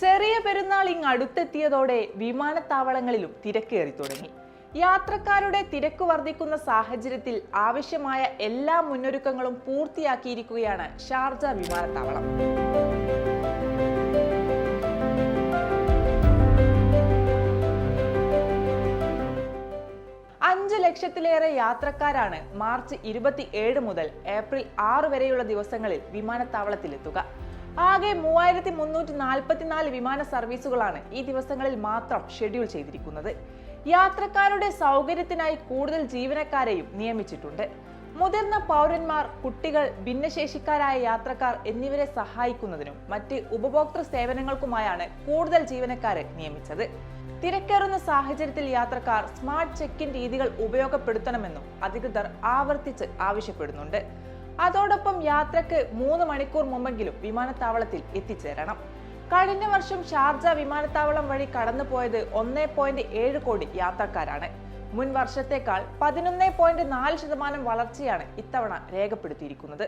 ചെറിയ പെരുന്നാൾ ഇങ് അടുത്തെത്തിയതോടെ വിമാനത്താവളങ്ങളിലും തിരക്കേറി തുടങ്ങി. യാത്രക്കാരുടെ തിരക്ക് വർദ്ധിക്കുന്ന സാഹചര്യത്തിൽ ആവശ്യമായ എല്ലാ മുന്നൊരുക്കങ്ങളും പൂർത്തിയാക്കിയിരിക്കുകയാണ് ഷാർജ വിമാനത്താവളം. അഞ്ച് ലക്ഷത്തിലേറെ യാത്രക്കാരാണ് മാർച്ച് ഇരുപത്തി ഏഴ് മുതൽ ഏപ്രിൽ ആറ് വരെയുള്ള ദിവസങ്ങളിൽ വിമാനത്താവളത്തിലെത്തുക. ആകെ മൂവായിരത്തി മുന്നൂറ്റി നാൽപ്പത്തിനാല് വിമാന സർവീസുകളാണ് ഈ ദിവസങ്ങളിൽ മാത്രം ഷെഡ്യൂൾ ചെയ്തിരിക്കുന്നത്. യാത്രക്കാരുടെ സൗകര്യത്തിനായി കൂടുതൽ ജീവനക്കാരെയും നിയമിച്ചിട്ടുണ്ട്. മുതിർന്ന പൗരന്മാർ കുട്ടികൾ ഭിന്നശേഷിക്കാരായ യാത്രക്കാർ എന്നിവരെ സഹായിക്കുന്നതിനും മറ്റ് ഉപഭോക്തൃ സേവനങ്ങൾക്കുമായാണ് കൂടുതൽ ജീവനക്കാരെ നിയമിച്ചത്. തിരക്കേറുന്ന സാഹചര്യത്തിൽ യാത്രക്കാർ സ്മാർട്ട് ചെക്ക് ഇൻ രീതികൾ ഉപയോഗപ്പെടുത്തണമെന്നും അധികൃതർ ആവർത്തിച്ച് ആവശ്യപ്പെടുന്നുണ്ട്. അതോടൊപ്പം യാത്രയ്ക്ക് മൂന്ന് മണിക്കൂർ മുമ്പെങ്കിലും വിമാനത്താവളത്തിൽ എത്തിച്ചേരണം. കഴിഞ്ഞ വർഷം ഷാർജ വിമാനത്താവളം വഴി കടന്നുപോയത് ഒന്നേ പോയിന്റ് ഏഴ് കോടി യാത്രക്കാരാണ്. മുൻ വർഷത്തേക്കാൾ പതിനൊന്ന് പോയിന്റ് നാല് ശതമാനം വളർച്ചയാണ് ഇത്തവണ രേഖപ്പെടുത്തിയിരിക്കുന്നത്.